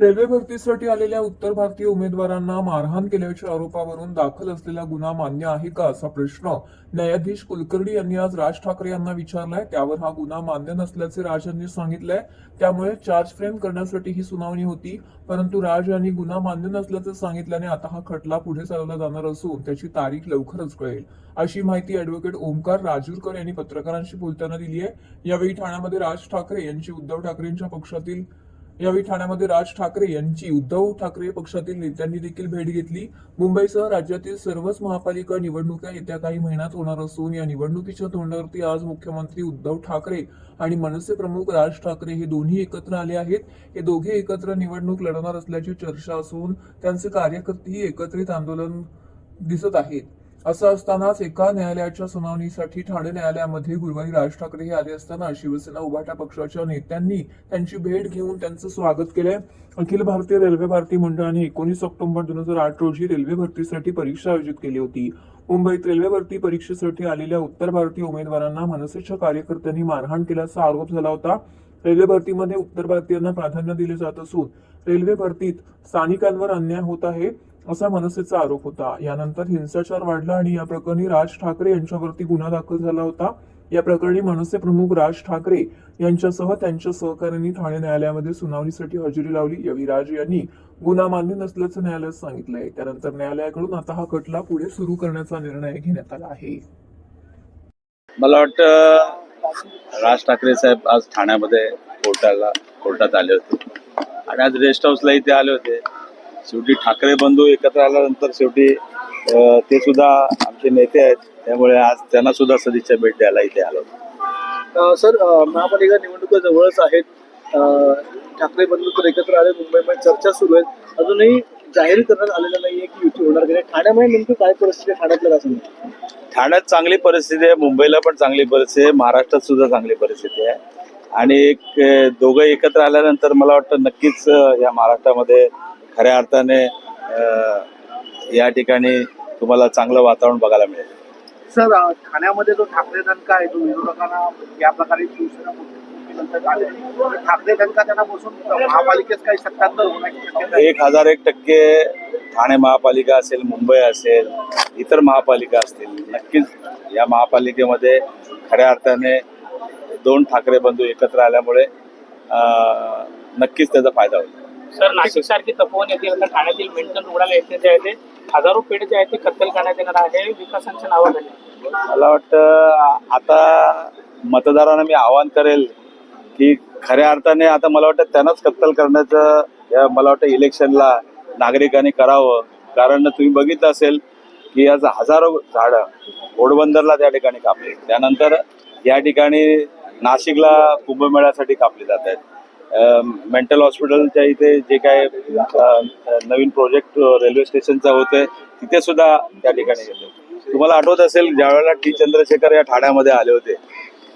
Railway भरतीसाठी आलेल्या उत्तर भारतीय उमेदवारांना मारहाण केल्याच्या आरोपावरून दाखल असलेला गुन्हा मान्य आहे का असा प्रश्न न्यायाधीश कुलकर्णी यांनी आज राज ठाकरे यांना विचारलाय. त्यावर हा गुन्हा मान्य नसल्याचे राज यांनी सांगितलंय. त्यामुळे चार्ज फ्रेम करण्यासाठी ही सुनावणी होती. परंतु राज यांनी गुन्हा मान्य नसल्याचं सांगितल्याने आता हा खटला पुढे चालवला जाणार असून त्याची तारीख लवकरच कळेल. अशी माहिती अॅडव्होकेट ओमकार राजूरकर यांनी पत्रकारांशी बोलताना दिली आहे यावेळी ठाण्यामध्ये राज ठाकरे यांची उद्धव ठाकरेंच्या पक्षातील यावेळी ठाण्यामध्ये राज ठाकरे यांची उद्धव ठाकरे पक्षातील नेत्यांनी देखील भेट घेतली. मुंबईसह राज्यातील सर्वच महापालिका निवडणुका येत्या काही महिन्यात होणार असून या निवडणुकीच्या तोंडावरती आज मुख्यमंत्री उद्धव ठाकरे आणि मनसे प्रमुख राज ठाकरे हे दोन्ही एकत्र आले आहेत. हे दोघे एकत्र निवडणूक लढवणार असल्याची चर्चा असून त्यांचे कार्यकर्तेही एकत्रित आंदोलन दिसत आहेत. असं असतानाच एका न्यायालयाच्या सुनावणीसाठी ठाणे न्यायालयामध्ये गुरुवारी राज ठाकरे हे आले असताना शिवसेना उभाटा पक्षाच्या नेत्यांनी त्यांची भेट घेऊन त्यांचं स्वागत केलंय. अखिल भारतीय रेल्वे भारती मंडळाने एकोणीस ऑक्टोबर दोन हजार आठ रोजी रेल्वे भरतीसाठी परीक्षा आयोजित केली होती. मुंबईत रेल्वे भरती परीक्षेसाठी आलेल्या उत्तर भारतीय उमेदवारांना मनसेच्या कार्यकर्त्यांनी मारहाण केल्याचा आरोप झाला होता. रेल्वे भरतीमध्ये उत्तर भारतीयांना प्राधान्य दिले जात असून रेल्वे भरतीत स्थानिकांवर अन्याय होत आहे. असा मनसेचा आरोप होता. यानंतर हिंसाचार वाढला आणि या प्रकरणी राज ठाकरे यांच्यावरती गुन्हा दाखल झाला होता. या प्रकरणी मनसे प्रमुख राज ठाकरे यांच्यासह त्यांच्या सहकाऱ्यांनी ठाणे न्यायालयामध्ये सुनावणीसाठी हजेरी लावली. यावेळी राज यांनी गुन्हा मान्य नसल्याचं न्यायालयात सांगितलंय. त्यानंतर न्यायालयाकडून आता हा खटला पुढे सुरू करण्याचा निर्णय घेण्यात आला आहे. मला वाटतं राज ठाकरे साहेब आज ठाण्यामध्ये कोर्टाला कोर्टात आले होते. आणि आज रेस्ट हाऊसला इथे आले होते. शेवटी ठाकरे बंधू एकत्र आल्यानंतर शेवटी ते सुद्धा आमचे नेते आहेत. त्यामुळे आज त्यांना सुद्धा सदिच्छा भेट द्यायला इथे आलो. सर महापालिका निवडणुका जवळच आहेत. ठाकरे बंधू तर एकत्र आले मुंबईमध्ये चर्चा सुरू आहेत अजूनही जाहीर करण्यात आलेलं नाहीये की युती होणार की नाही. ठाण्यामध्ये नेमकं काय परिस्थिती आहे? ठाण्यातल्या राजकारणात? ठाण्यात चांगली परिस्थिती आहे मुंबईला पण चांगली परिस्थिती आहे महाराष्ट्रात सुद्धा चांगली परिस्थिती आहे. आणि एक दोघं एकत्र आल्यानंतर मला वाटतं नक्कीच या महाराष्ट्रामध्ये खऱ्या अर्थाने या ठिकाणी तुम्हाला चांगलं वातावरण बघायला मिळेल. सर ठाण्यामध्ये जो ठाकरे दणका आहे तो विरोधकांना या प्रकारे शिवसेना ठाकरे दणका त्यांना बसून महापालिकेत काही सत्तांतर एक हजार एक टक्के ठाणे महापालिका असेल मुंबई असेल इतर महापालिका असतील नक्कीच या महापालिकेमध्ये खऱ्या अर्थाने दोन ठाकरे बंधू एकत्र आल्यामुळे नक्कीच त्याचा फायदा होईल. सर नाशिक सारखी तपोवन येथील आता ठाण्यातील मेंटल रुग्णालय येथे जे आहे ते हजारो पेड जे आहे ते कत्तल करण्यात येणार आहे. विकासांच्या नावाखाली मला वाटतं आता मतदारांना मी आवाहन करेल की खऱ्या अर्थाने आता मला वाटतं त्यांनाच कत्तल करण्याचं या मला वाटतं इलेक्शनला नागरिकांनी करावं. कारण तुम्ही बघितलं असेल की आज हजारो झाडं घोडबंदरला त्या ठिकाणी कापली. त्यानंतर या ठिकाणी नाशिकला कुंभमेळ्यासाठी कापली जात आहेत. मेंटल हॉस्पिटलच्या इथे जे काय नवीन प्रोजेक्ट रेल्वे स्टेशनचा होते तिथे सुद्धा त्या ठिकाणी गेले. तुम्हाला आठवत असेल ज्यावेळेला टी चंद्रशेखर या ठाण्यामध्ये आले होते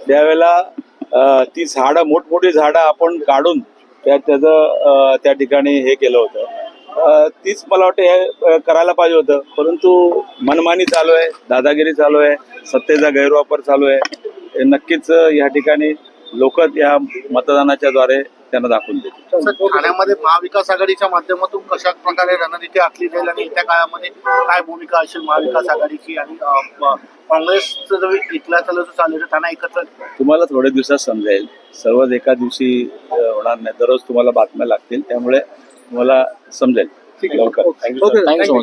त्यावेळेला ती झाडं मोठमोठी झाडं आपण काढून त्या त्याचं त्या ठिकाणी हे केलं होतं. तीच मला वाटतं हे करायला पाहिजे होतं. परंतु मनमानी चालू आहे दादागिरी चालू आहे सत्तेचा गैरवापर चालू आहे. नक्कीच या ठिकाणी लोक या मतदानाच्या द्वारे त्यांना दाखवून देतील. ठाण्यामध्ये महाविकास आघाडीच्या माध्यमातून कशा प्रकारे रणनीती आखली जाईल आणि येत्या काळामध्ये काय भूमिका असेल महाविकास आघाडीची आणि काँग्रेसचं जो इथला चालू जो चालू एकत्र तुम्हाला थोड्या दिवसात समजेल सर्वच एका दिवशी होणार नाही दररोज तुम्हाला बातम्या लागतील त्यामुळे तुम्हाला समजेल. ठीक आहे. ओके. थँक्यू